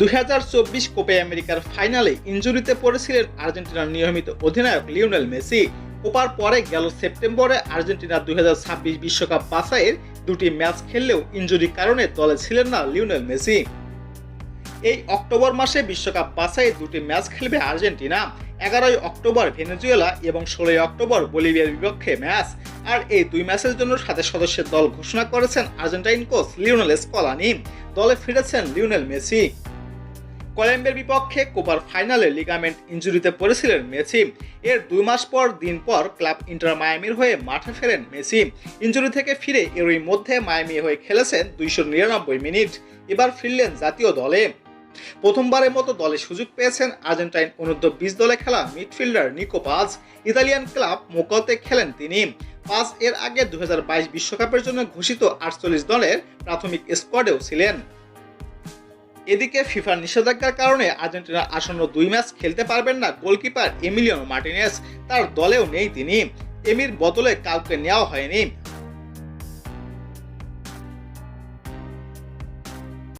দুই হাজার চব্বিশ কোপে আমেরিকার ফাইনালে ইঞ্জুরিতে পড়েছিলেন আর্জেন্টিনার নিয়মিত অধিনায়ক লিওনেল মেসি। কোপার পরে গেল সেপ্টেম্বরে আর্জেন্টিনা দুই বিশ্বকাপ বাছাইয়ের দুটি ম্যাচ খেললেও ইঞ্জুরির কারণে দলে ছিলেন না লিওনেল মেসি। এই অক্টোবর মাসে বিশ্বকাপ বাছাই দুটি ম্যাচ খেলবে আর্জেন্টিনা, এগারোই অক্টোবর ভেনেজুয়েলা এবং ষোলোই অক্টোবর বলিভিয়ার বিপক্ষে ম্যাচ। আর এই দুই ম্যাচের জন্য সাথে সদস্যের দল ঘোষণা করেছেন আর্জেন্টাইন কোচ লিওনেল স্কলানি। দলে ফিরেছেন লিওনেল মেসি। কলম্বিয়ার বিপক্ষে কোপার ফাইনালে লিগামেন্ট ইঞ্জুরিতে পড়েছিলেন মেসি। এর দুই মাস পর দিন পর ক্লাব ইন্টার মায়ামির হয়ে মাঠে ফেরেন মেসি। ইঞ্জুরি থেকে ফিরে এরই মধ্যে মায়ামি হয়ে খেলেছেন দুইশো নিরানব্বই মিনিট। এবার ফিরলেন জাতীয় দলে। প্রথমবারের মতো দলে সুযোগ পেয়েছেন আর্জেন্টাইন অনূর্ধ্ব বিশ দলে খেলা midfielder Nico Paz. Italian club মোকতে খেলেন তিনি। পাজ এর আগে দু বিশ্বকাপের জন্য ঘোষিত আটচল্লিশ দলের প্রাথমিক স্কোয়াডেও ছিলেন। এদিকে ফিফার নিষেধাজ্ঞার কারণে আর্জেন্টিনার আসন্ন দুই ম্যাচ খেলতে পারবেন না গোলকিপার এমিলিয়ন মার্টিনেস। তার দলেও নেই তিনি। এমির বদলে কাউকে নেওয়া হয়নি।